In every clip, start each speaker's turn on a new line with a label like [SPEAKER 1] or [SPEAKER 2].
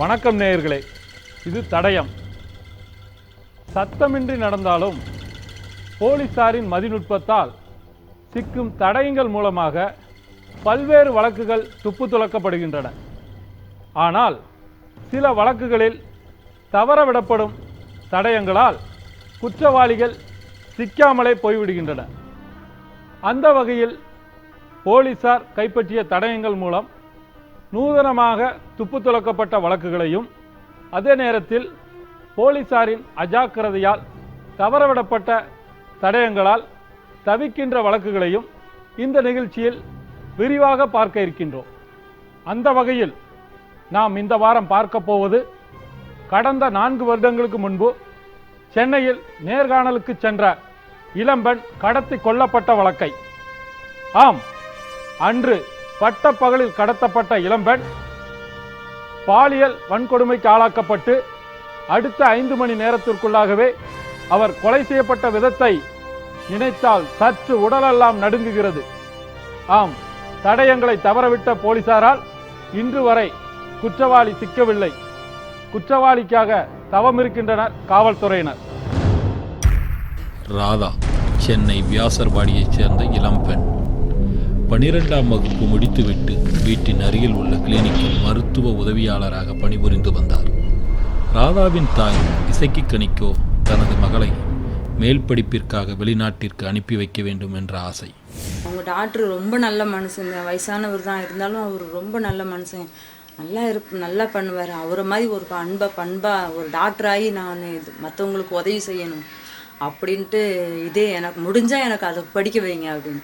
[SPEAKER 1] வணக்கம் நேயர்களே இது தடயம். சத்தமின்றி நடந்தாலும் போலீசாரின் மதிநுட்பத்தால் சிக்கும் தடயங்கள் மூலமாக பல்வேறு வழக்குகள் துப்பு துலக்கப்படுகின்றன. ஆனால் சில வழக்குகளில் தவறவிடப்படும் தடயங்களால் குற்றவாளிகள் சிக்காமலே போய்விடுகின்றன. அந்த வகையில் போலீசார் கைப்பற்றிய தடயங்கள் மூலம் நூதனமாக துப்பு துலக்கப்பட்ட வழக்குகளையும் அதே நேரத்தில் போலீசாரின் அஜாக்கிரதையால் தவறவிடப்பட்ட தடயங்களால் தவிக்கின்ற வழக்குகளையும் இந்த நிகழ்ச்சியில் விரிவாக பார்க்க இருக்கின்றோம். அந்த வகையில் நாம் இந்த வாரம் பார்க்க போவது கடந்த நான்கு வருடங்களுக்கு முன்பு சென்னையில் நேர்காணலுக்கு சென்ற இளம்பெண் கடத்தி கொல்லப்பட்ட வழக்கை. ஆம் அன்று பட்டப்பகலில் கடத்தப்பட்ட இளம்பெண் பாலியல் வன்கொடுமைக்கு ஆளாக்கப்பட்டு அடுத்த ஐந்து மணி நேரத்திற்குள்ளாகவே அவர் கொலை செய்யப்பட்ட விதத்தை நினைத்தால் சற்று உடலெல்லாம் நடுங்குகிறது. ஆம் தடயங்களை தவறவிட்ட போலீசாரால் இன்று வரை குற்றவாளி சிக்கவில்லை. குற்றவாளிக்காக தவம் இருக்கின்றனர் காவல்துறையினர்.
[SPEAKER 2] ராதா சென்னை வியாசர்பாடியைச் சேர்ந்த இளம்பெண். பனிரெண்டாம் வகுப்பு முடித்துவிட்டு வீட்டின் அருகில் உள்ள கிளினிக்கில் மருத்துவ உதவியாளராக பணிபுரிந்து வந்தார். ராதாவின் தாய் இசைக்கு கணிக்கோ தனது மகளை மேல் படிப்பிற்காக வெளிநாட்டிற்கு அனுப்பி வைக்க வேண்டும் என்ற ஆசை.
[SPEAKER 3] அவங்க டாக்டர் ரொம்ப நல்ல மனுஷங்க. வயசானவர் தான். இருந்தாலும் அவர் ரொம்ப நல்ல மனுஷன் நல்லா இருப் நல்லா பண்ணுவார். அவரை மாதிரி ஒரு அன்பை பண்பாக ஒரு டாக்டராகி நான் இது மற்றவங்களுக்கு உதவி செய்யணும். அப்படின்ட்டு இதே எனக்கு முடிஞ்சால் எனக்கு அதை படிக்க வைங்க அப்படின்னு.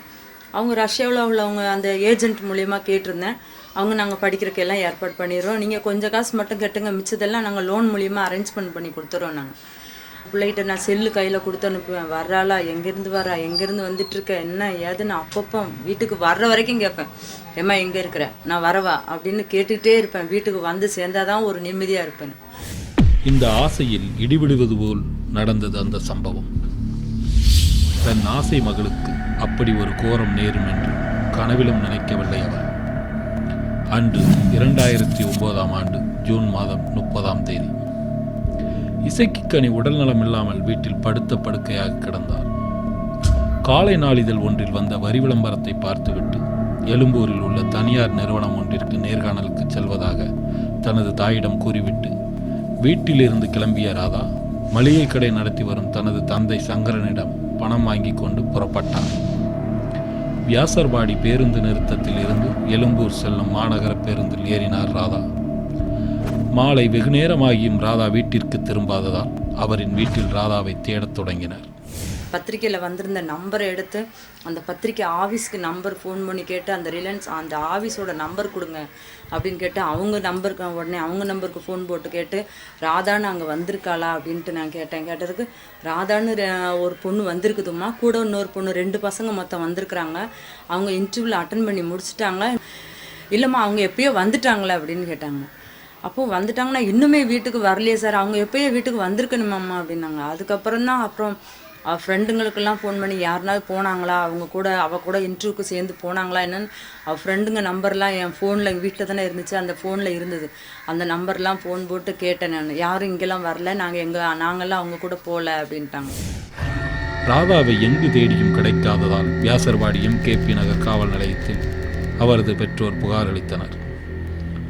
[SPEAKER 3] அவங்க ரஷ்யாவில் உள்ளவங்க அந்த ஏஜென்ட் மூலயமா கேட்டிருந்தேன். அவங்க நாங்கள் படிக்கிறதுக்கு எல்லாம் ஏற்பாடு பண்ணிடுறோம். நீங்கள் கொஞ்சம் காசு மட்டும் கட்டுங்க மிச்சதெல்லாம் நாங்கள் லோன் மூலியமாக அரேஞ்ச்மெண்ட் பண்ணி கொடுத்துறோம் நாங்கள் பிள்ளைகிட்ட நான் செல்லு கையில் கொடுத்து அனுப்புவேன். வர்றாளா? எங்கேருந்து வரா? எங்கேருந்து வந்துட்டுருக்க என்ன ஏதுன்னு அப்பப்போ வீட்டுக்கு வர்ற வரைக்கும் கேட்பேன். ஏம்மா எங்கே இருக்கிற? நான் வரவா? அப்படின்னு கேட்டுக்கிட்டே இருப்பேன். வீட்டுக்கு வந்து சேர்ந்தாதான் ஒரு நிம்மதியாக இருப்பேன்.
[SPEAKER 2] இந்த ஆசையில் இடிவிடுவது போல் நடந்தது அந்த சம்பவம். தன் ஆசை மகளுக்கு அப்படி ஒரு கோரம் நேரும் என்று கனவிலும் நினைக்கவில்லை அவர். அன்று இரண்டாயிரத்தி ஒன்பதாம் ஆண்டு ஜூன் மாதம் முப்பதாம் தேதி. இசைக்கு கனி உடல் உடல்நலம் இல்லாமல் வீட்டில் படுத்த படுக்கையாக கிடந்தார். காலை நாளிதழ் ஒன்றில் வந்த வரி விளம்பரத்தை பார்த்துவிட்டு எழும்பூரில் உள்ள தனியார் நிறுவனம் ஒன்றிற்கு நேர்காணலுக்கு செல்வதாக தனது தாயிடம் கூறிவிட்டு வீட்டிலிருந்து கிளம்பிய ராதா மளிகை கடை நடத்தி வரும் தனது தந்தை சங்கரனிடம் பணம் வாங்கி கொண்டு புறப்பட்டார் வியாசர்பாடி பேருந்து நிறுத்தத்தில் இருந்து எழும்பூர் செல்லும் மாநகர பேருந்தில் ஏறினார் ராதா. மாலை வெகுநேரமாகியும் ராதா வீட்டிற்கு திரும்பாததால் அவரின் வீட்டில் ராதாவை தேடத் தொடங்கினர்.
[SPEAKER 3] பத்திரிக்கையில் வந்திருந்த நம்பரை எடுத்து அந்த பத்திரிக்கை ஆஃபீஸ்க்கு நம்பர் ஃபோன் பண்ணி கேட்டு அந்த ரிலையன்ஸ் அந்த ஆஃபீஸோட நம்பர் கொடுங்க அப்படின்னு கேட்டு அவங்க நம்பருக்கு உடனே அவங்க நம்பருக்கு ஃபோன் போட்டு கேட்டு ராதான்னு அங்கே வந்திருக்காளா அப்படின்ட்டு நான் கேட்டேன். கேட்டதுக்கு ராதான்னு ஒரு பொண்ணு வந்திருக்குதும்மா. கூட இன்னொரு பொண்ணு ரெண்டு பசங்க மொத்தம் வந்திருக்கிறாங்க. அவங்க இன்டர்வியூவில் அட்டன் பண்ணி முடிச்சுட்டாங்க. இல்லைம்மா அவங்க எப்பயோ வந்துட்டாங்களே அப்படின்னு கேட்டாங்க. அப்போ வந்துட்டாங்கன்னா இன்னுமே வீட்டுக்கு வரலையே சார். அவங்க எப்பயோ வீட்டுக்கு வந்திருக்கணுமாம்மா அப்படின்னாங்க. அதுக்கப்புறம் தான் அப்புறம் ஃப்ரெண்டுங்களுக்கெல்லாம் ஃபோன் பண்ணி யாருனாவது போனாங்களா? அவங்க கூட அவள் கூட இன்டர்வியூக்கு சேர்ந்து போனாங்களா என்னன்னு அவள் ஃப்ரெண்டுங்க நம்பர்லாம் என் ஃபோனில் எங்கள் வீட்டில் தானே இருந்துச்சு. அந்த ஃபோனில் இருந்தது. அந்த நம்பர்லாம் ஃபோன் போட்டு கேட்டேன் நான். யாரும் இங்கெல்லாம் வரல. நாங்கள் எங்கள் நாங்கள்லாம் அவங்க கூட போகல அப்படின்ட்டாங்க.
[SPEAKER 2] ராதாவை எங்கு தேடியும் கிடைக்காததால் வியாசர்பாடி எம்கேபி நகர் காவல் நிலையத்தில் அவரது பெற்றோர் புகார் அளித்தனர்.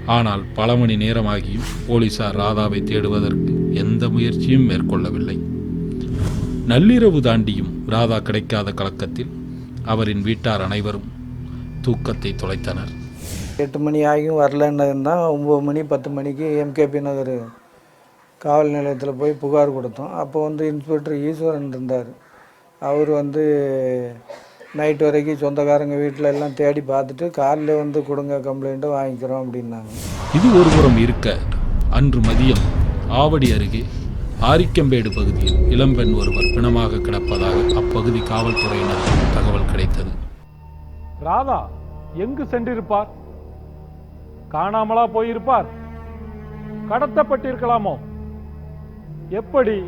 [SPEAKER 2] ஆனால் பல மணி நேரமாகியும் போலீசார் ராதாவை தேடுவதற்கு எந்த முயற்சியும் மேற்கொள்ளவில்லை. நள்ளிரவு தாண்டியும் ராதா கிடைக்காத கலக்கத்தில் அவரின் வீட்டார் அனைவரும் தூக்கத்தை தொலைத்தனர்.
[SPEAKER 4] எட்டு மணி ஆகியும் வரலன்னது தான் ஒம்பது மணி பத்து மணிக்கு எம்கேபி நகர் காவல் நிலையத்தில் போய் புகார் கொடுத்தோம். அப்போ வந்து இன்ஸ்பெக்டர் ஈஸ்வரன் இருந்தார். அவர் வந்து நைட் வரைக்கும் சொந்தக்காரங்க வீட்டில் எல்லாம் தேடி பார்த்துட்டு காலையில் வந்து கொடுங்க கம்ப்ளைண்ட்டு வாங்கிக்கிறோம் அப்படின்னாங்க.
[SPEAKER 2] இது ஒருபுறம் இருக்க அன்று மதியம் ஆவடி அருகே ஆரிக்கம்பேடு பகுதியில் இளம்பெண் ஒருவர் பிணமாக கிடப்பதாக அப்பகுதி காவல்துறையினருக்கு தகவல் கிடைத்தது.
[SPEAKER 1] ராதா எங்கு சென்றிருப்பார்? காணாமலா போயிருப்பார்? கடத்தப்பட்டிருக்கலாமோ? எப்படி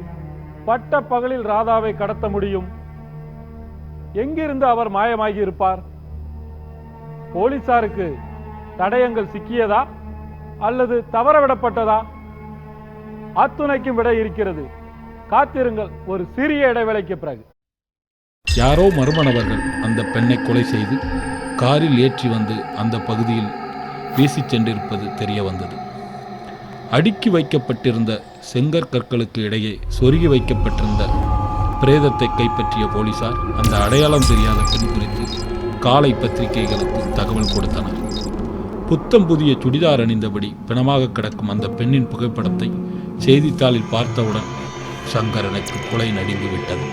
[SPEAKER 1] பட்ட பகலில் ராதாவை கடத்த முடியும்? எங்கிருந்து அவர் மாயமாகி இருப்பார் போலீசாருக்கு தடயங்கள் சிக்கியதா அல்லது தவறவிடப்பட்டதா? அத்துணைக்கும் விடை இருக்கிறது. காத்திருங்கள் ஒரு சிறிய இடைவேளைக்கு பிறகு.
[SPEAKER 2] யாரோ மர்ம நபர்கள் அந்த பெண்ணை கொலை செய்து காரில் ஏற்றி வந்து அந்த பகுதியில் வீசி சென்றிருப்பது தெரிய வந்தது. அடுக்கி வைக்கப்பட்டிருந்த செங்கற்கற்களுக்கு இடையே சொருகி வைக்கப்பட்டிருந்த பிரேதத்தை கைப்பற்றிய போலீசார் அந்த அடையாளம் தெரியாத பெண் குறித்து காலை பத்திரிகைகளுக்கு தகவல் கொடுத்தனர். புத்தம் புதிய சுடிதார் அணிந்தபடி பிணமாக கிடக்கும் அந்த பெண்ணின் புகைப்படத்தை செய்தித்தாளில் பார்த்தவுடன் சங்கரனுக்கு குலை நடுங்கி விட்டது.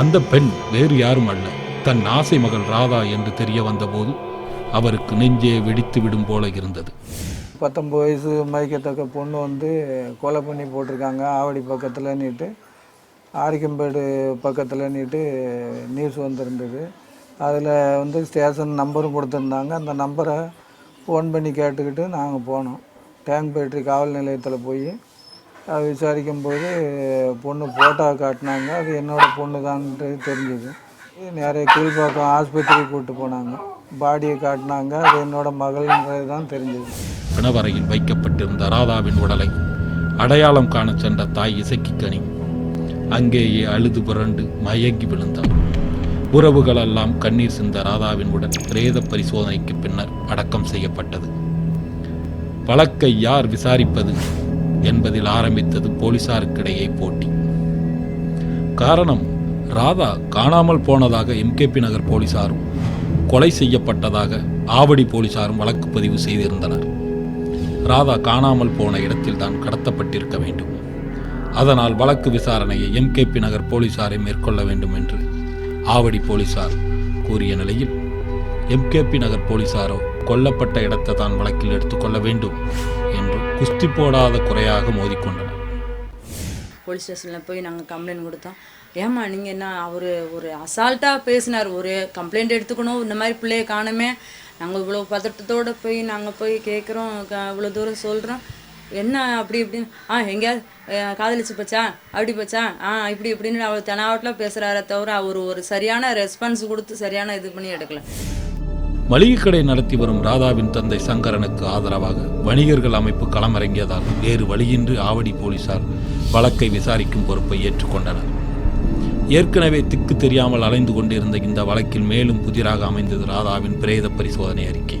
[SPEAKER 2] அந்த பெண் வேறு யாரும் அல்ல தன் ஆசை மகள் ராதா என்று தெரிய வந்தபோது அவருக்கு நெஞ்சே வெடித்து விடும் போல இருந்தது.
[SPEAKER 4] பத்தொம்பது வயசு மதிக்கத்தக்க பொண்ணு வந்து கொலை பண்ணி போட்டிருக்காங்க ஆவடி பக்கத்தில் நீட்டு ஆரிக்கம்பேடு பக்கத்தில் நீட்டு நியூஸ் வந்திருந்தது. அதில் வந்து ஸ்டேஷன் நம்பரும் கொடுத்துருந்தாங்க. அந்த நம்பரை ஃபோன் பண்ணி கேட்டுக்கிட்டு நாங்கள் போனோம். டேங்க் பேட்டரி காவல் நிலையத்தில் போய் விசாரிக்கும்போது பொண்ணு ஃபோட்டோ காட்டினாங்க. அது என்னோட பொண்ணு தான்ட்டு தெரிஞ்சுது நிறைய கீழ்ப்பாக்கம் ஆஸ்பத்திரிக்கு கூப்பிட்டு போனாங்க. பாடியை காட்டினாங்க. அது என்னோட மகள்ன்றது தான் தெரிஞ்சது.
[SPEAKER 2] பிணவரையில் வைக்கப்பட்டிருந்த ராதாவின் உடலை அடையாளம் காண சென்ற தாய் இசக்கிக்கனி அங்கேயே அழுது புரண்டு மயங்கி விழுந்தார் உறவுகளெல்லாம் கண்ணீர் சிந்த ராதாவின் உடல் பிரேத பரிசோதனைக்கு பின்னர் அடக்கம் செய்யப்பட்டது. வழக்கை யார் விசாரிப்பது? என்பதில் ஆரம்பித்தது போலீசாருக்கிடையே போட்டி. காரணம் ராதா காணாமல் போனதாக எம்கேபி நகர் போலீசாரும் கொலை செய்யப்பட்டதாக ஆவடி போலீசாரும் வழக்கு பதிவு செய்திருந்தனர். ராதா காணாமல் போன இடத்தில் தான் கடத்தப்பட்டிருக்க வேண்டும். அதனால் வழக்கு விசாரணையை எம்கேபி நகர் போலீசாரை மேற்கொள்ள வேண்டும் என்று ஆவடி போலீசார் கூறிய நிலையில் எம்கேபி நகர் போலீசாரோ கொல்லப்பட்ட இடத்தை தான் வழக்கில் எடுத்துக்கொள்ள வேண்டும். குஸ்தி போடாத குறையாக மோதிக்கொண்டனர்.
[SPEAKER 3] போலீஸ் ஸ்டேஷனில் போய் நாங்கள் கம்ப்ளைண்ட் கொடுத்தோம். ஏம்மா நீங்கள் என்ன அவர் ஒரு அசால்ட்டாக பேசினார் ஒரு கம்ப்ளைண்ட் எடுத்துக்கணும் இந்த மாதிரி பிள்ளைய காணுமே. நாங்கள் இவ்வளோ பதட்டத்தோடு போய் நாங்கள் போய் கேட்குறோம் இவ்வளோ தூரம் சொல்கிறோம் என்ன அப்படி இப்படின்னு ஆ எங்கேயாவது காதலிச்சு போச்சா? அப்படி போச்சா? ஆ இப்படி இப்படின்னு அவர் தெனாவட்டில் பேசுகிறாரே தவிர அவர் ஒரு சரியான ரெஸ்பான்ஸ் கொடுத்து சரியான இது பண்ணி எடுக்கல.
[SPEAKER 2] மளிகை கடை நடத்தி வரும் ராதாவின் தந்தை சங்கரனுக்கு ஆதரவாக வணிகர்கள் அமைப்பு களமிறங்கியதால் வேறு வழியின்றி ஆவடி போலீசார் வழக்கை விசாரிக்கும் பொறுப்பை ஏற்றுக்கொண்டனர். ஏற்கனவே திக்கு தெரியாமல் அலைந்து கொண்டிருந்த இந்த வழக்கில் மேலும் புதிராக அமைந்தது ராதாவின் பிரேத பரிசோதனை அறிக்கை.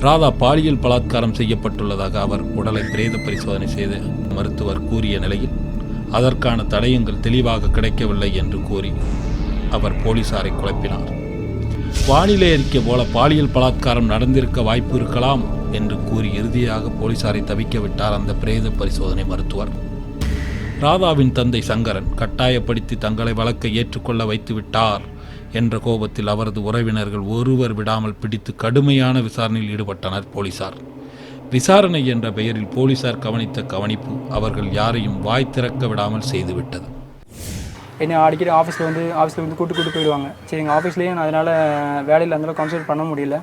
[SPEAKER 2] ராதா பாலியல் பலாத்காரம் செய்யப்பட்டுள்ளதாக அவர் உடலை பிரேத பரிசோதனை செய்த மருத்துவர் கூறிய நிலையில் அதற்கான தடயங்கள் தெளிவாக கிடைக்கவில்லை என்று கூறி அவர் போலீசாரை குழப்பினார். வானிலை அறிக்கை போல பாலியல் பலாத்காரம் நடந்திருக்க வாய்ப்பு இருக்கலாம் என்று கூறி இறுதியாக போலீசாரை தவிக்க விட்டார் அந்த பிரேத பரிசோதனை மருத்துவர். ராதாவின் தந்தை சங்கரன் கட்டாயப்படுத்தி தங்களை வழக்கை ஏற்றுக்கொள்ள வைத்து விட்டார் என்ற கோபத்தில் அவரது உறவினர்கள் ஒருவர் விடாமல் பிடித்து கடுமையான விசாரணையில் ஈடுபட்டனர் போலீசார். விசாரணை என்ற பெயரில் போலீசார் கவனித்த கவனிப்பு அவர்கள் யாரையும் வாய் திறக்க விடாமல் செய்துவிட்டது.
[SPEAKER 5] என்னை அடிக்கடி ஆஃபீஸில் வந்து ஆஃபீஸில் வந்து கூட்டு கூட்டு போயிடுவாங்க. சரி எங்கள் ஆஃபீஸ்லேயும் நான் அதனால் வேலையில் அந்தளவுக்கு கான்சன்ட்ரேட் பண்ண முடியல.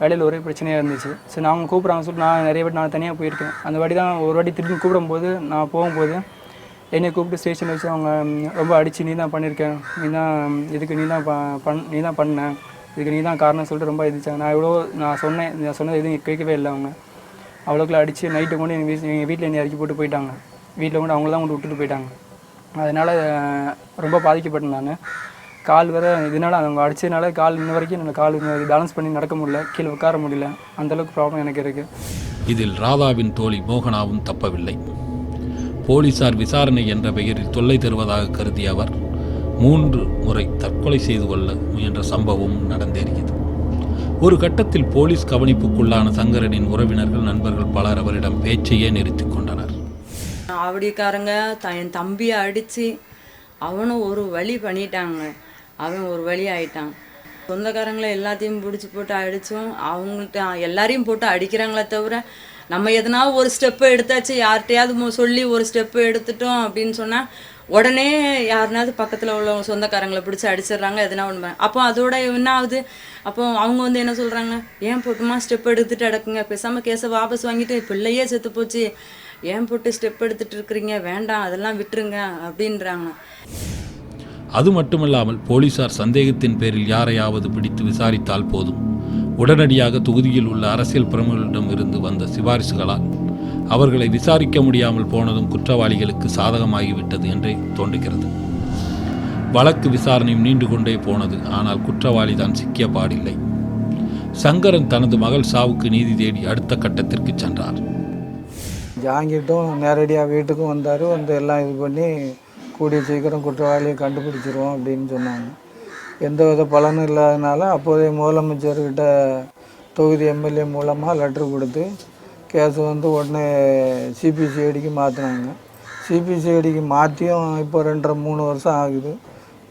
[SPEAKER 5] வேலையில் ஒரே பிரச்சனையாக இருந்துச்சு. சரி நான் அவங்க கூப்பிட்றாங்க சொல்லிட்டு நான் நிறைய வாட்டி நான் தனியாக போயிருக்கேன். அந்த வாட்டி தான் ஒரு வாட்டி திரும்பி கூப்பிடும்போது நான் போகும்போது என்னை கூப்பிட்டு ஸ்டேஷன் வச்சு அவங்க ரொம்ப அடித்து நீ தான் பண்ணியிருக்கேன் நீ தான் இதுக்கு நீ தான் ப- பண் நீ தான் பண்ண. இதுக்கு நீ தான் காரணம் சொல்லிட்டு ரொம்ப இதுச்சாங்க நான் எவ்வளோ நான் சொன்னேன் நான் சொன்னது எதுவும் கேட்கவே இல்லை அவங்க. அவ்வளோக்குள்ள அடித்து நைட்டு கொண்டு எங்கள் வீட்டு எங்கள் வீட்டில் என்னை இறக்கி போட்டு போயிட்டாங்க. வீட்டில் கொண்டு அவங்கள தான் கொண்டு விட்டுட்டு போயிட்டாங்க. அதனால் ரொம்ப பாதிக்கப்பட்டேன் நான். கால் வேற இதனால் அவங்க அடித்ததுனால கால் இன்ன வரைக்கும் என்னால் கால் பேலன்ஸ் பண்ணி நடக்க முடியல. கீழே உட்கார முடியல. அந்தளவுக்கு ப்ராப்ளம் எனக்கு இருக்குது
[SPEAKER 2] இதில் ராதாவின் தோழி மோகனாவும் தப்பவில்லை. போலீசார் விசாரணை என்ற பெயரில் தொல்லை தருவதாக கருதிய அவர் மூன்று முறை தற்கொலை செய்து கொள்ள முயன்ற சம்பவம் நடந்தேறியது ஒரு கட்டத்தில் போலீஸ் கவனிப்புக்குள்ளான சங்கரனின் உறவினர்கள் நண்பர்கள் பலர் அவரிடம் பேச்சையே நிறுத்திக் கொண்டனர்.
[SPEAKER 3] ஆவடிக்காரங்க த என் தம்பியை அடித்து அவனும் ஒரு வழி பண்ணிட்டாங்க. அவன் ஒரு வழி ஆயிட்டான். சொந்தக்காரங்களை எல்லாத்தையும் பிடிச்சி போட்டு அடித்தோம் அவங்கள்ட்ட எல்லாரையும் போட்டு அடிக்கிறாங்களே தவிர நம்ம எதனா ஒரு ஸ்டெப்பு எடுத்தாச்சு யார்கிட்டையாவது சொல்லி ஒரு ஸ்டெப்பு எடுத்துட்டோம் அப்படின்னு சொன்னால் உடனே யாருனாவது பக்கத்தில் உள்ளவங்க சொந்தக்காரங்களை பிடிச்சி அடிச்சிடுறாங்க எதனா ஒன்று அப்போ அதோட என்ன ஆகுது? அப்போ அவங்க வந்து என்ன சொல்கிறாங்க ஏன் போட்டுமா ஸ்டெப் எடுத்துட்டு அடக்குங்க பேசாமல் கேஸை வாபஸ் வாங்கிட்டு பிள்ளையே செத்து போச்சு. ஏன் போட்டு ஸ்டெப் எடுத்துட்டு இருக்கிறீங்க? வேண்டாம் அதெல்லாம் விட்டுருங்க அப்படின்றாங்க.
[SPEAKER 2] அது மட்டுமல்லாமல் போலீசார் சந்தேகத்தின் பேரில் யாரையாவது பிடித்து விசாரித்தால் போதும். உடனடியாக தொகுதியில் உள்ள அரசியல் பிரமுகர்களிடம் இருந்து வந்த சிபாரிசுகளால் அவர்களை விசாரிக்க முடியாமல் போனதும் குற்றவாளிகளுக்கு சாதகமாகிவிட்டது என்றே தோன்றுகிறது. வழக்கு விசாரணையும் நீண்டு கொண்டே போனது ஆனால் குற்றவாளி தான் சிக்கிய பாடில்லை. சங்கரன் தனது மகள் சாவுக்கு நீதி தேடி அடுத்த கட்டத்திற்கு சென்றார்.
[SPEAKER 4] ஜாங்கிட்டும் நேரடியாக வீட்டுக்கும் வந்தார். வந்து எல்லாம் இது பண்ணி கூடிய சீக்கிரம் குற்றவாளியை கண்டுபிடிச்சிருவோம் அப்படின்னு சொன்னாங்க. எந்த வித பலனும் இல்லாதனால அப்போதைய முதலமைச்சர்கிட்ட தொகுதி எம்எல்ஏ மூலமாக லெட்ரு கொடுத்து கேஸ் வந்து உடனே சிபிசிஐடிக்கு மாற்றினாங்க சிபிசிஐடிக்கு மாற்றியும் இப்போ ரெண்டரை மூணு வருஷம் ஆகுது.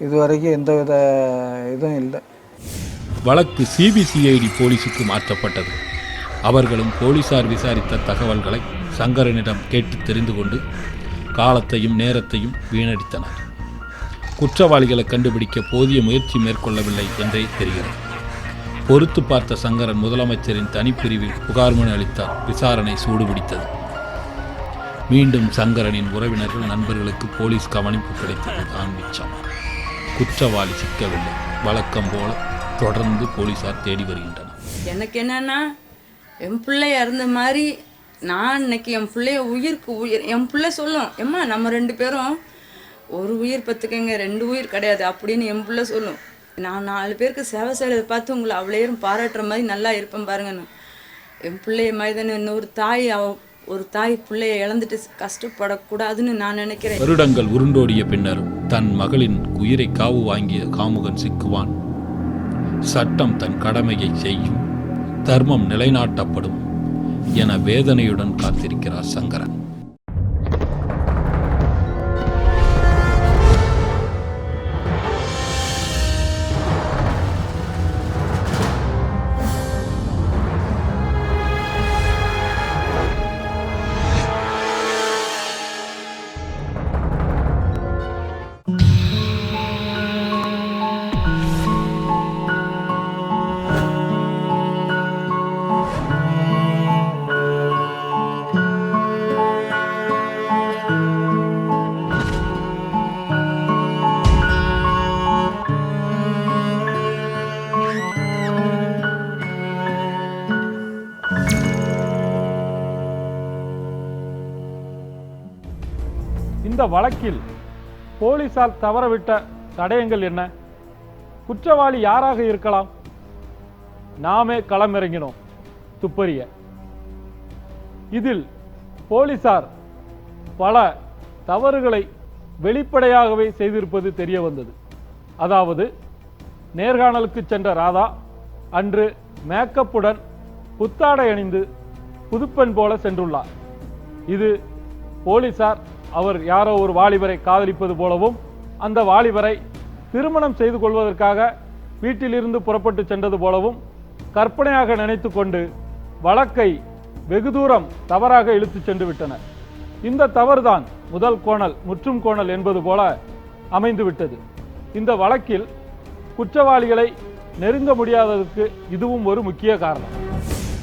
[SPEAKER 4] இது வரைக்கும் எந்த வித இதுவும் இல்லை.
[SPEAKER 2] வழக்கு சிபிசிஐடி போலீஸுக்கு மாற்றப்பட்டது அவர்களும் போலீசார் விசாரித்த தகவல்களை சங்கரனிடம் கேட்டு தெரிந்து கொண்டு காலத்தையும் நேரத்தையும் வீணடித்தனர். குற்றவாளிகளை கண்டுபிடிக்க போதிய முயற்சி மேற்கொள்ளவில்லை என்றே தெரிகிறது. பொறுத்து பார்த்த சங்கரன் முதலமைச்சரின் தனிப்பிரிவில் புகார் மனு அளித்தார். விசாரணை சூடுபிடித்தது. மீண்டும் சங்கரனின் உறவினர்கள் நண்பர்களுக்கு போலீஸ் கவனிப்பு கிடைத்தது. தான் மிச்சம். குற்றவாளி சிக்கவில்லை. வழக்கம் போல தொடர்ந்து போலீசார் தேடி வருகின்றனர்.
[SPEAKER 3] எனக்கு என்னன்னா என் பிள்ளை இறந்த மாதிரி நான் இன்னைக்கு என் பிள்ளைய உயிருக்கு உயிர் என் பிள்ளை சொல்லும் எம்மா நம்ம ரெண்டு பேரும் ஒரு உயிர் பத்துக்கங்க ரெண்டு உயிர் கிடையாது அப்படின்னு என் பிள்ளை சொல்லும். நான் நாலு பேருக்கு சேவை செய்கிறத பார்த்து உங்களை அவ்வளோ பாராட்டுற மாதிரி நல்லா இருப்பேன் பாருங்கன்னு என் பிள்ளைய மாதிரி தானே இன்னொரு தாய் அவ ஒரு தாய் பிள்ளைய இழந்துட்டு கஷ்டப்படக்கூடாதுன்னு நான் நினைக்கிறேன்.
[SPEAKER 2] வருடங்கள் உருண்டோடிய பின்னர் தன் மகளின் உயிரை காவு வாங்கிய காமுகன் சிக்குவான். சட்டம் தன் கடமையை செய்யும் தர்மம் நிலைநாட்டப்படும். என வேதனையுடன் காத்திருக்கிறார் சங்கரன்.
[SPEAKER 1] வழக்கில் போலீசார் தவறவிட்ட தடயங்கள் என்ன? குற்றவாளி யாராக இருக்கலாம்? நாமே களமிறங்கினோம் துப்பறிய. இதில் போலீசார் பல தவறுகளை வெளிப்படையாகவே செய்திருப்பது தெரிய வந்தது அதாவது நேர்காணலுக்கு சென்ற ராதா அன்று மேக்கப்புடன் புத்தாடை அணிந்து புதுப்பெண் போல சென்றுள்ளார். இது போலீசார் அவர் யாரோ ஒரு வாலிபரை காதலிப்பது போலவும் அந்த வாலிபரை திருமணம் செய்து கொள்வதற்காக வீட்டிலிருந்து புறப்பட்டு சென்றது போலவும் கற்பனையாக நினைத்து கொண்டு வழக்கை வெகு தூரம் தவறாக இழுத்துச் சென்று விட்டனர். இந்த தவறுதான் முதல் கோணல் முற்றும் கோணல் என்பது போல அமைந்துவிட்டது இந்த வழக்கில் குற்றவாளிகளை நெருங்க முடியாததற்கு இதுவும் ஒரு முக்கிய காரணம்.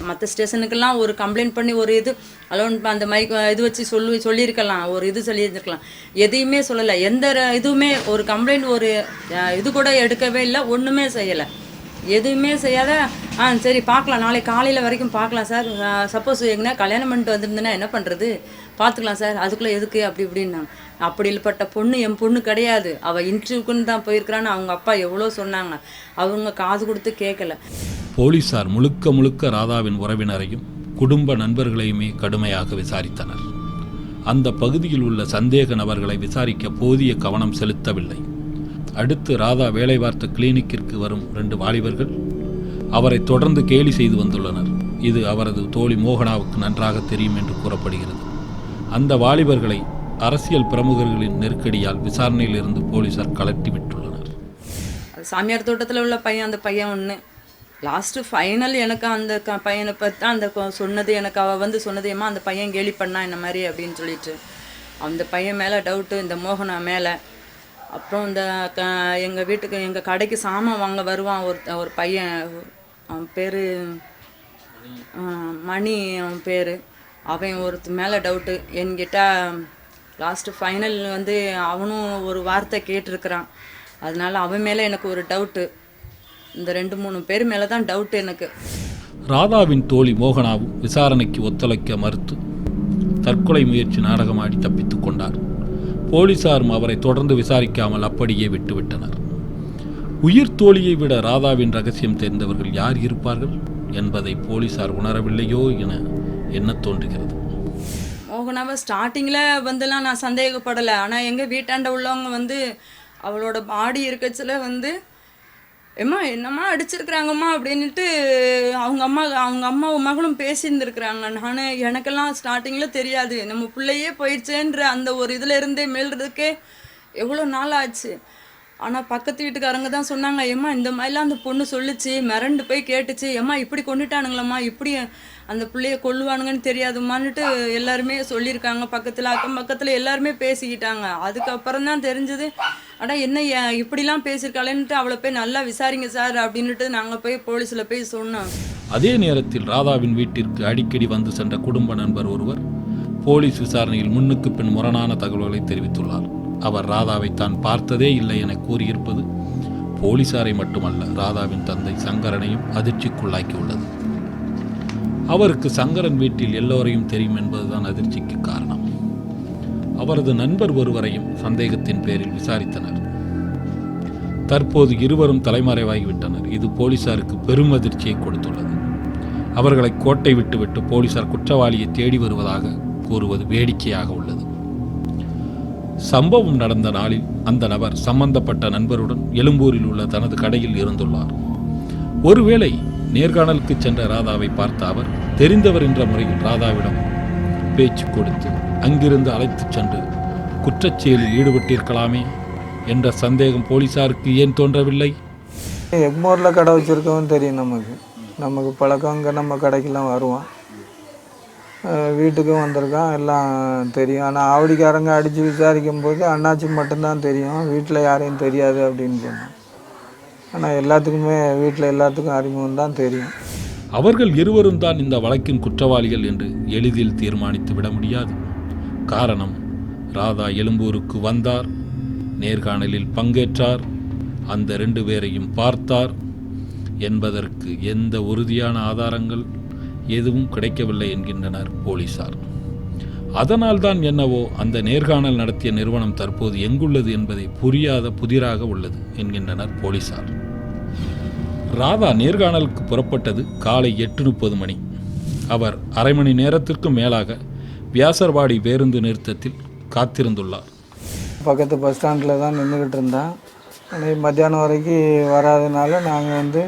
[SPEAKER 3] மற்ற ஸ்டேஷனுக்கெல்லாம் ஒரு கம்ப்ளைண்ட் பண்ணி ஒரு இது அலோன் அந்த மைக் இது வச்சு சொல்லி சொல்லியிருக்கலாம் ஒரு இது சொல்லியிருந்துருக்கலாம். எதையுமே சொல்லலை. எந்த ர- இதுவுமே ஒரு கம்ப்ளைண்ட் ஒரு இது கூட எடுக்கவே இல்லை ஒன்றுமே செய்யலை. எதுவுமே செய்யாத ஆ சரி பார்க்கலாம். நாளைக்கு காலையில் வரைக்கும் பார்க்கலாம் சார். சப்போஸ் எங்கன்னா கல்யாணம் பண்ணிட்டு வந்திருந்தேன்னா என்ன பண்ணுறது பார்த்துக்கலாம் சார். அதுக்குள்ளே எதுக்கு? அப்படி இப்படின்னாங்க அப்படிப்பட்ட பொண்ணு என் பொண்ணு கிடையாது. அவள் இன்டர்வியூக்குன்னு தான் போயிருக்கிறான்னு அவங்க அப்பா எவ்வளோ சொன்னாங்க. அவங்க காது கொடுத்து கேட்கல.
[SPEAKER 2] போலீசார் முழுக்க முழுக்க ராதாவின் உறவினரையும் குடும்ப நண்பர்களையுமே கடுமையாக விசாரித்தனர். அந்த பகுதியில் உள்ள சந்தேக நபர்களை விசாரிக்க போதிய கவனம் செலுத்தவில்லை. அடுத்து ராதா வேலை பார்த்த கிளினிக்கிற்கு வரும் ரெண்டு வாலிபர்கள் அவரை தொடர்ந்து கேலி செய்து வந்துள்ளனர். இது அவரது தோழி மோகனாவுக்கு நன்றாக தெரியும் என்று கூறப்படுகிறது. அந்த வாலிபர்களை அரசியல் பிரமுகர்களின் நெருக்கடியால் விசாரணையிலிருந்து போலீசார் கலட்டி விட்டுள்ளனர்.
[SPEAKER 3] சாமியார் தோட்டத்தில் உள்ள பையன் அந்த பையன் ஒன்று லாஸ்ட்டு ஃபைனல் எனக்கு அந்த க பையனை பற்றி அந்த கொ- சொன்னது எனக்கு அவள் வந்து சொன்னது ஏம்மா அந்த பையன் கேலி பண்ணா இந்த மாதிரி? அப்படின்னு சொல்லிட்டு. அந்த பையன் மேலே டவுட்டு இந்த மோகனா மேலே. அப்புறம் இந்த க எங்கள் வீட்டுக்கு எங்கள் கடைக்கு சாமான் வாங்க வருவான் ஒரு ஒரு பையன். அவன் பேர் மணி அவன் பேர். அவன் ஒருத்து மேலே டவுட்டு என்கிட்ட லாஸ்ட்டு ஃபைனல் வந்து அவனும் ஒரு வார்த்தை கேட்டிருக்கிறான். அதனால அவன் மேலே எனக்கு ஒரு டவுட்டு இந்த ரெண்டு மூணு பேர் மேலே தான் டவுட் எனக்கு.
[SPEAKER 2] ராதாவின் தோழி மோகனாவும் விசாரணைக்கு ஒத்துழைக்க மறுத்து தற்கொலை முயற்சி நாடகமாடி தப்பித்துக் கொண்டார். போலீசாரும் அவரை தொடர்ந்து விசாரிக்காமல் அப்படியே விட்டுவிட்டனர். உயிர் தோழியை விட ராதாவின் ரகசியம் தெரிந்தவர்கள் யார் இருப்பார்கள் என்பதை போலீசார் உணரவில்லையோ என எண்ணத் தோன்றுகிறது?
[SPEAKER 3] மோகனாவை ஸ்டார்டிங்கில் வந்துலாம் நான் சந்தேகப்படலை. ஆனால் எங்கள் வீட்டாண்ட உள்ளவங்க வந்து அவளோட பாடி இருக்கச்சில வந்து ஏம்மா என்னம்மா அடிச்சிருக்கிறாங்கம்மா? அப்படின்ட்டு அவங்க அம்மா அவங்க அம்மாவும் மகளும் பேசியிருந்துருக்குறாங்க. நான் எனக்கெல்லாம் ஸ்டார்டிங்கில் தெரியாது. நம்ம பிள்ளையே போயிடுச்சேன்ற அந்த ஒரு இதில் இருந்தே மீள்றதுக்கே எவ்வளோ நாள் ஆச்சு? ஆனால் பக்கத்து வீட்டுக்காரங்க தான் சொன்னாங்க ஏம்மா இந்த மாதிரிலாம் அந்த பொண்ணு சொல்லிச்சு மிரண்டு போய் கேட்டுச்சு. ஏம்மா இப்படி கொண்டுட்டானுங்களம்மா இப்படி அந்த பிள்ளைய கொல்லுவானுங்கன்னு தெரியாதுமான்னுட்டு எல்லாருமே சொல்லியிருக்காங்க. பக்கத்தில் அக்கம் பக்கத்தில் எல்லாருமே பேசிக்கிட்டாங்க. அதுக்கப்புறம் தான் தெரிஞ்சது அடா என்ன ஏன் இப்படிலாம் பேசியிருக்காளேன்ட்டு அவளை போய் நல்லா விசாரிங்க சார் அப்படின்ட்டு நாங்கள் போய் போலீஸில் போய் சொன்னோம்.
[SPEAKER 2] அதே நேரத்தில் ராதாவின் வீட்டிற்கு அடிக்கடி வந்து சென்ற குடும்ப நண்பர் ஒருவர் போலீஸ் விசாரணையில் முன்னுக்கு பின் முரணான தகவல்களை தெரிவித்துள்ளார். அவர் ராதாவை தான் பார்த்ததே இல்லை என கூறியிருப்பது. போலீசாரை மட்டுமல்ல ராதாவின் தந்தை சங்கரனையும் அதிர்ச்சிக்குள்ளாக்கியுள்ளது. அவருக்கு சங்கரன் வீட்டில் எல்லோரையும் தெரியும் என்பதுதான் அதிர்ச்சிக்கு காரணம். அவரது நண்பர் ஒருவரையும் சந்தேகத்தின் பேரில் விசாரித்தனர். தற்போது இருவரும் தலைமறைவாகிவிட்டனர். இது போலீசாருக்கு பெரும் அதிர்ச்சியை கொடுத்துள்ளது. அவர்களை கோட்டை விட்டுவிட்டு போலீசார் குற்றவாளியை தேடி வருவதாக கூறுவது வேடிக்கையாக உள்ளது. சம்பவம் நடந்த நாளில் அந்த நபர் சம்பந்தப்பட்ட நண்பருடன் எழும்பூரில் உள்ள தனது கடையில் இருந்துள்ளார். ஒருவேளை நேர்காணலுக்கு சென்ற ராதாவை பார்த்த அவர் தெரிந்தவர் என்ற முறையில் ராதாவிடம் பேச்சு கொடுத்து அங்கிருந்து அழைத்துச் சென்று குற்றச்செயலில் ஈடுபட்டிருக்கலாமே என்ற சந்தேகம் போலீசாருக்கு ஏன் தோன்றவில்லை?
[SPEAKER 4] எக்மோரில் கடை வச்சுருக்கவன் தெரியும் நமக்கு. நமக்கு பழக்கம் அங்கே நம்ம கடைக்கெல்லாம் வருவான். வீட்டுக்கும் வந்திருக்கான். எல்லாம் தெரியும். ஆனால் ஆவடிக்காரங்க அடித்து விசாரிக்கும் போது அண்ணாச்சி மட்டும்தான் தெரியும். வீட்டில் யாரையும் தெரியாது அப்படின்னு சொன்னான். ஆனால் எல்லாத்துக்குமே வீட்டில் எல்லாத்துக்கும் அறிமுகம் தான் தெரியும்.
[SPEAKER 2] அவர்கள் இருவரும் தான் இந்த வழக்கின் குற்றவாளிகள் என்று எளிதில் தீர்மானித்து விட முடியாது. காரணம் ராதா எழும்பூருக்கு வந்தார். நேர்காணலில் பங்கேற்றார். அந்த ரெண்டு பேரையும் பார்த்தார். என்பதற்கு எந்த உறுதியான ஆதாரங்கள்? எதுவும் கிடைக்கவில்லை என்கின்றனர் போலீசார். அதனால்தான் என்னவோ அந்த நேர்காணல் நடத்திய நிறுவனம் தற்போது எங்குள்ளது என்பதை புரியாத புதிராக உள்ளது என்கின்றனர் போலீசார். ராதா நேர்காணலுக்கு புறப்பட்டது காலை எட்டு முப்பது மணி. அவர் அரை மணி நேரத்திற்கு மேலாக வியாசர்வாடி பேருந்து நிறுத்தத்தில் காத்திருந்துள்ளார்.
[SPEAKER 4] பக்கத்து பஸ் ஸ்டாண்டில் தான் நின்றுக்கிட்டு இருந்தேன். ஆனால் மத்தியானம் வரைக்கும் வராதனால நாங்கள் வந்து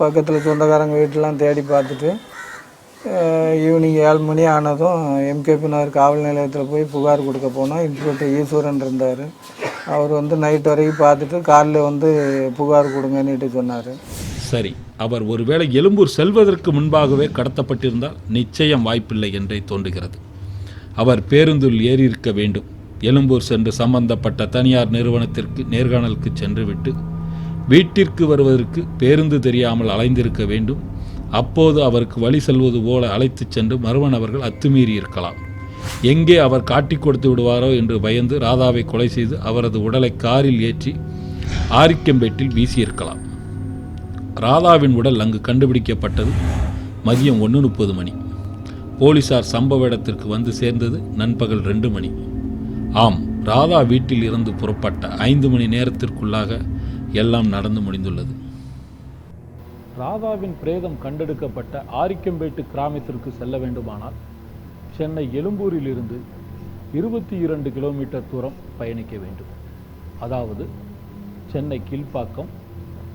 [SPEAKER 4] பக்கத்தில் சொந்தக்காரங்க வீட்டெலாம் தேடி பார்த்துட்டு ஈவினிங் ஏழு மணி ஆனதும் எம்கேபி நகர் காவல் நிலையத்தில் போய் புகார் கொடுக்க போனோம். இன்ஸ்பெக்டர் ஈஸ்வரன் இருந்தார். அவர் வந்து நைட் வரைக்கும் பார்த்துட்டு காலில் வந்து புகார் கொடுங்கன்னுட்டு சொன்னார்.
[SPEAKER 2] சரி அவர் ஒருவேளை எழும்பூர் செல்வதற்கு முன்பாகவே கடத்தப்பட்டிருந்தால் நிச்சயம் வாய்ப்பில்லை என்றே தோன்றுகிறது. அவர் பேருந்தில் ஏறியிருக்க வேண்டும். எழும்பூர் சென்று சம்பந்தப்பட்ட தனியார் நிறுவனத்திற்கு நேர்காணலுக்கு சென்றுவிட்டு வீட்டிற்கு வருவதற்கு பேருந்து தெரியாமல் அலைந்திருக்க வேண்டும். அப்போது அவருக்கு வழி செல்வது போல அழைத்துச் சென்று மர்ம அவர்கள் அத்துமீறி இருக்கலாம். எங்கே அவர் காட்டிக் கொடுத்து விடுவாரோ என்று பயந்து ராதாவை கொலை செய்து அவரது உடலை காரில் ஏற்றி ஆரிக்கம்பேட்டில் வீசியிருக்கலாம் ராதாவின் உடல் அங்கு கண்டுபிடிக்கப்பட்டது மதியம் ஒன்று முப்பது மணி. போலீசார் சம்பவ இடத்திற்கு வந்து சேர்ந்தது நண்பகல் ரெண்டு மணி. ஆம் ராதா வீட்டில் இருந்து புறப்பட்ட ஐந்து மணி நேரத்திற்குள்ளாக எல்லாம் நடந்து முடிந்துள்ளது.
[SPEAKER 1] ராதாவின் பிரேதம் கண்டெடுக்கப்பட்ட ஆரிக்கம்பேட்டு கிராமத்திற்கு செல்ல வேண்டுமானால் சென்னை எழும்பூரிலிருந்து இருபத்தி இரண்டு கிலோமீட்டர் தூரம் பயணிக்க வேண்டும். அதாவது சென்னை கீழ்ப்பாக்கம்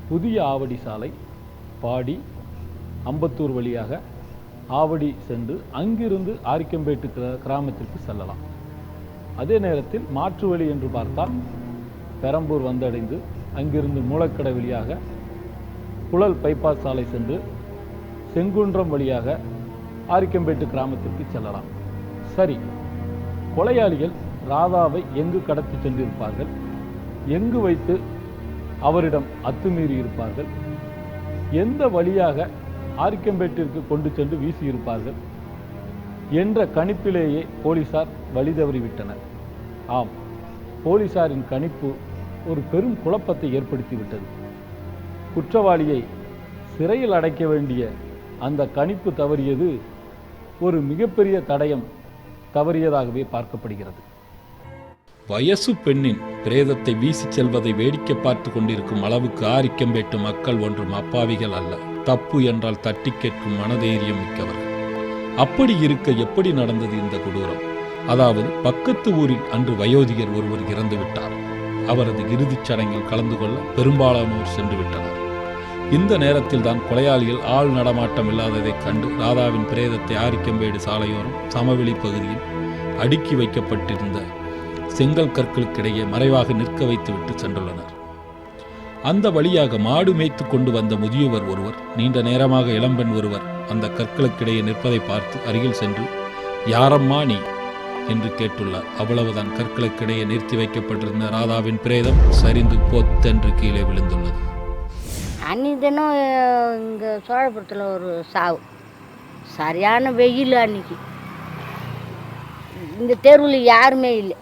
[SPEAKER 1] புதிய ஆவடி சாலை பாடி அம்பத்தூர் வழியாக ஆவடி சென்று அங்கிருந்து ஆரிக்கம்பேட்டு கிரா- கிராமத்திற்கு செல்லலாம். அதே நேரத்தில் மாற்று வழி என்று பார்த்தால் பெரம்பூர் வந்தடைந்து அங்கிருந்து மூலக்கடை வழியாக புழல் பைபாஸ் சாலை சென்று செங்குன்றம் வழியாக ஆரிக்கம்பேட்டு கிராமத்திற்கு செல்லலாம். சரி கொலையாளிகள் ராதாவை எங்கு கடத்தி சென்றிருப்பார்கள்? எங்கு வைத்து அவரிடம் அத்துமீறி இருப்பார்கள்? எந்த வழியாக ஆரிக்கம்பேட்டிற்கு கொண்டு சென்று வீசியிருப்பார்கள்? என்ற கணிப்பிலேயே போலீசார் வழி தவறிவிட்டனர். ஆம் போலீசாரின் கணிப்பு ஒரு பெரும் குழப்பத்தை ஏற்படுத்திவிட்டது. குற்றவாளியை சிறையில் அடைக்க வேண்டிய அந்த கணிப்பு தவறியது ஒரு மிகப்பெரிய தடயம் தவறியதாகவே பார்க்கப்படுகிறது.
[SPEAKER 2] வயசு பெண்ணின் பிரேதத்தை வீசிச் செல்வதை வேடிக்கை பார்த்து கொண்டிருக்கும் அளவுக்கு ஆரிக்கம்பேட்டு மக்கள் ஒன்றும் அப்பாவிகள் அல்ல. தப்பு என்றால் தட்டி கேட்கும் மனதைரியம் மிக்கவர்கள். அப்படி இருக்க எப்படி நடந்தது இந்த கொடூரம்? அதாவது பக்கத்து ஊரில் அன்று வயோதிகர் ஒருவர் இறந்து விட்டார் அவரது இறுதிச் சடங்கில் கலந்து கொள்ள பெரும்பாலானோர் சென்று விட்டனர் இந்த நேரத்தில் தான் கொலையாளிகள் ஆள் நடமாட்டம் இல்லாததைக் கண்டு ராதாவின் பிரேதத்தை ஆரிக்கம்பேடு சாலையோரம் சமவெளி பகுதியில் அடுக்கி வைக்கப்பட்டிருந்த செங்கல் கற்களுக்கிடையே மறைவாக நிற்க வைத்துவிட்டு சென்றுள்ளனர். அந்த வழியாக மாடு மேய்த்து கொண்டு வந்த முதியவர் ஒருவர் நீண்ட நேரமாக இளம்பெண் ஒருவர் அந்த கற்களுக்கிடையே நிற்பதை பார்த்து அருகில் சென்று யாரம்மா நீ? என்று கேட்டுள்ளார். அவ்வளவுதான் கற்களுக்கிடையே நிறுத்தி வைக்கப்பட்டிருந்த ராதாவின் பிரேதம் சரிந்து பொத்தென்று கீழே விழுந்துள்ளது.
[SPEAKER 6] அன்னி தினம் இங்கே சோழபுரத்தில் ஒரு சாவு. சரியான வெயில் அன்னைக்கு. இந்த தெருவில் யாருமே இல்லை.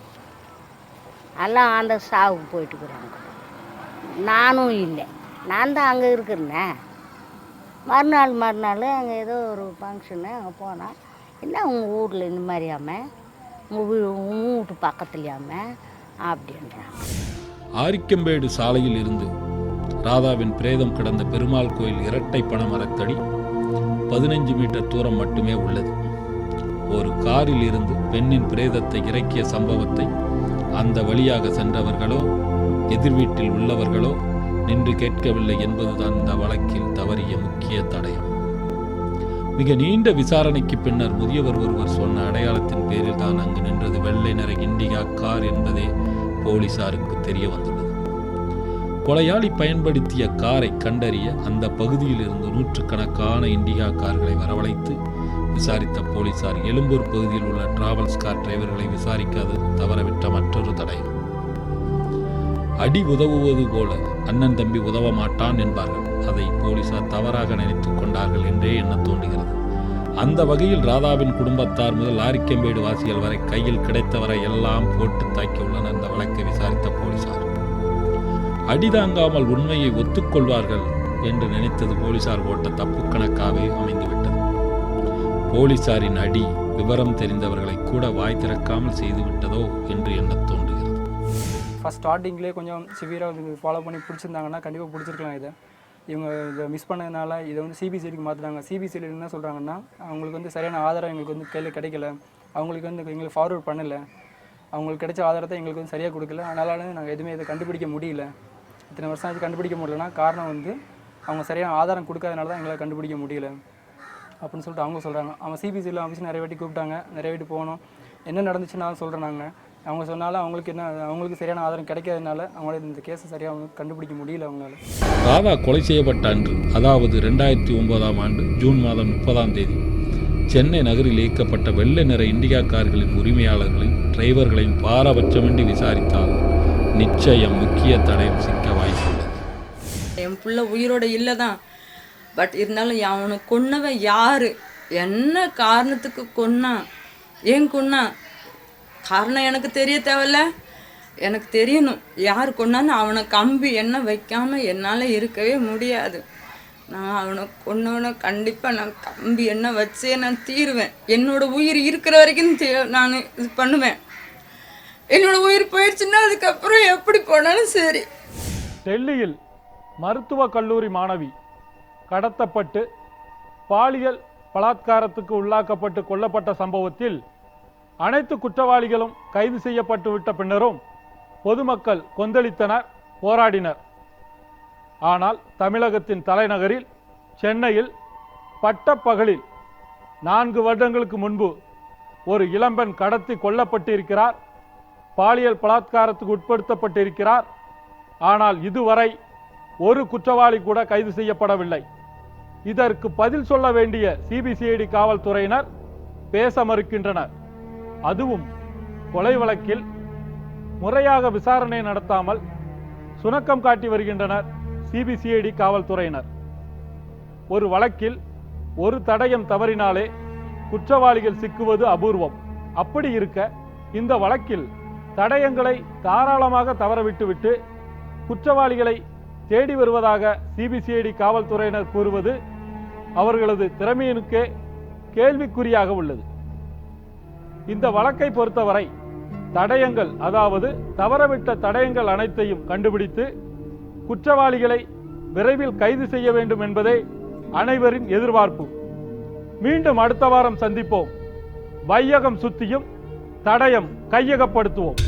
[SPEAKER 6] எல்லாம் அந்த சாவுக்கு போயிட்டுக்கிறாங்க நானும் இல்லை. நான் தான் அங்கே இருக்கிறேனே. மறுநாள் மறுநாள் அங்கே ஏதோ ஒரு ஃபங்க்ஷனு அங்கே போனால் என்ன உங்கள் ஊரில் இந்த மாதிரியாமல் உங்கள் வீ உங்கள் வீட்டு பக்கத்துலையாம? அப்படின்றாங்க.
[SPEAKER 2] ஆரிக்கம்பேடு சாலையில் இருந்து ராதாவின் பிரேதம் கிடந்த பெருமாள் கோயில் இரட்டை பண மரத்தடி பதினஞ்சு மீட்டர் தூரம் மட்டுமே உள்ளது. ஒரு காரில் இருந்து பெண்ணின் பிரேதத்தை இறக்கிய சம்பவத்தை அந்த வழியாக சென்றவர்களோ எதிர் வீட்டில் உள்ளவர்களோ நின்று கேட்கவில்லை என்பதுதான் இந்த வழக்கில் தவறிய முக்கிய தடயம். மிக நீண்ட விசாரணைக்கு பின்னர் முதியவர் ஒருவர் சொன்ன அடையாளத்தின் பேரில் தான் அங்கு நின்றது. வெள்ளை நிற இண்டிகா கார் என்பதே போலீசாருக்கு தெரிய வந்துள்ளது. கொலையாளி பயன்படுத்திய காரை கண்டறிய அந்த பகுதியில் இருந்து நூற்றுக்கணக்கான இண்டிகா கார்களை வரவழைத்து விசாரித்த போலீசார் எழும்பூர் பகுதியில் உள்ள டிராவல்ஸ் கார் டிரைவர்களை விசாரிக்காது தவறவிட்ட மற்றொரு தடை. அடி உதவுவது போல அண்ணன் தம்பி உதவ மாட்டான் என்பார்கள். அதை போலீசார் தவறாக நினைத்துக் கொண்டார்கள் என்றே எண்ண தோன்றுகிறது. அந்த வகையில் ராதாவின் குடும்பத்தார் முதல் லாரிக்கம்பேடு வாசிகள் வரை கையில் கிடைத்தவரை எல்லாம் போட்டு தாக்கியுள்ளனர். இந்த வழக்கை விசாரித்த போலீசார் அடிதாங்காமல் உண்மையை ஒத்துக்கொள்வார்கள் என்று நினைத்தது போலீசார் போட்ட தப்பு கணக்காகவே அமைந்துவிட்டது. போலீசாரின் அடி விவரம் தெரிந்தவர்களை கூட வாய் திறக்காமல் செய்துவிட்டதோ என்று எண்ண தோன்றுகிறது.
[SPEAKER 5] ஃபஸ்ட் ஸ்டார்டிங்லேயே கொஞ்சம் சிவியராக ஃபாலோ பண்ணி பிடிச்சிருந்தாங்கன்னா கண்டிப்பாக பிடிச்சிருக்கலாம் இதை. இவங்க இதை மிஸ் பண்ணதுனால இதை வந்து சிபிசிடிக்கு மாற்றுறாங்க சிபிசிஐடி என்ன சொல்கிறாங்கன்னா அவங்களுக்கு வந்து சரியான ஆதாரம் எங்களுக்கு வந்து கையில் கிடைக்கல. அவங்களுக்கு வந்து எங்களுக்கு ஃபார்வர்ட் பண்ணலை. அவங்களுக்கு கிடைச்ச ஆதாரத்தை எங்களுக்கு வந்து சரியாக கொடுக்கல. அதனால நாங்கள் எதுவுமே இதை கண்டுபிடிக்க முடியல. இத்தனை வருஷம் ஆச்சு கண்டுபிடிக்க முடியலன்னா காரணம் வந்து அவங்க சரியான ஆதாரம் கொடுக்காதனால தான் எங்களால் கண்டுபிடிக்க முடியல அப்படின்னு சொல்லிட்டு அவங்க சொல்கிறாங்க அவன் சிபிசியில் ஆஃபீஸ் நிறைய வாட்டி கூப்பிட்டாங்க. நிறைய வாட்டி போகணும். என்ன நடந்துச்சுன்னு நான் சொல்கிறேன் நாங்கள் அவங்க சொன்னாலும் அவங்களுக்கு என்ன அவங்களுக்கு சரியான ஆதாரம் கிடைக்காதனால அவங்களால இந்த கேஸை சரியாக அவங்க கண்டுபிடிக்க முடியல அவங்களால.
[SPEAKER 2] ராதா கொலை செய்யப்பட்ட அன்று அதாவது ரெண்டாயிரத்தி ஒன்பதாம் ஆண்டு ஜூன் மாதம் முப்பதாம் தேதி சென்னை நகரில் இயக்கப்பட்ட வெள்ளை நிற இண்டிகா கார்களின் உரிமையாளர்களையும் டிரைவர்களையும் பாரபட்சமின்றி விசாரித்தால் நிச்சயம் முக்கிய தடயம் சிக்க வாய்ப்புள்ளது
[SPEAKER 3] என் பிள்ள உயிரோட இல்லை தான் பட் இருந்தாலும் அவனை கொன்னவன் யாரு? என்ன காரணத்துக்கு கொன்னான் ஏன் கொன்னான் காரணம் எனக்கு தெரிய தேவையில்ல. எனக்கு தெரியணும். யார் கொன்னான்னு அவனை கம்பி என்ன வைக்காம என்னால் இருக்கவே முடியாது. நான் அவனை கொன்னவனை கண்டிப்பாக நான் கம்பி என்ன வச்சே நான் தீருவேன். என்னோட உயிர் இருக்கிற வரைக்கும் தே- நான் இது பண்ணுவேன். என்னோட உயிர் போயிடுச்சுன்னா அதுக்கப்புறம் எப்படி போனாலும் சரி.
[SPEAKER 1] டெல்லியில் மருத்துவ கல்லூரி மாணவி கடத்தப்பட்டு பாலியல் பலாத்காரத்துக்கு உள்ளாக்கப்பட்டு கொல்லப்பட்ட சம்பவத்தில் அனைத்து குற்றவாளிகளும் கைது செய்யப்பட்டு விட்ட பின்னரும் பொதுமக்கள் கொந்தளித்தனர் போராடினர். ஆனால் தமிழகத்தின் தலைநகரில் சென்னையில் பட்டப்பகலில் நான்கு வருடங்களுக்கு முன்பு ஒரு இளம்பெண் கடத்தி கொல்லப்பட்டிருக்கிறார். பாலியல் பலாத்காரத்துக்கு உட்படுத்தப்பட்டிருக்கிறார். ஆனால் இதுவரை ஒரு குற்றவாளி கூட கைது செய்யப்படவில்லை. இதற்கு பதில் சொல்ல வேண்டிய சிபிசிஐடி காவல்துறையினர் பேச மறுக்கின்றனர். அதுவும் கொலை வழக்கில் முறையாக விசாரணை நடத்தாமல் சுணக்கம் காட்டி வருகின்றனர் சிபிசிஐடி காவல்துறையினர். ஒரு வழக்கில் ஒரு தடயம் தவறினாலே குற்றவாளிகள் சிக்குவது அபூர்வம். அப்படி இருக்க இந்த வழக்கில் தடயங்களை தாராளமாக தவறவிட்டுவிட்டு குற்றவாளிகளை தேடி வருவதாக சிபிசிஐடி காவல்துறையினர் கூறுவது அவர்களது திறமையினுக்கே கேள்விக்குறியாக உள்ளது. இந்த வழக்கை பொறுத்தவரை தடயங்கள் அதாவது தவறவிட்ட தடயங்கள் அனைத்தையும் கண்டுபிடித்து குற்றவாளிகளை விரைவில் கைது செய்ய வேண்டும் என்பதே அனைவரின் எதிர்பார்ப்பு. மீண்டும் அடுத்த வாரம் சந்திப்போம். வையகம் சுத்தியும் தடயம் கையகப்படுத்துவோம்.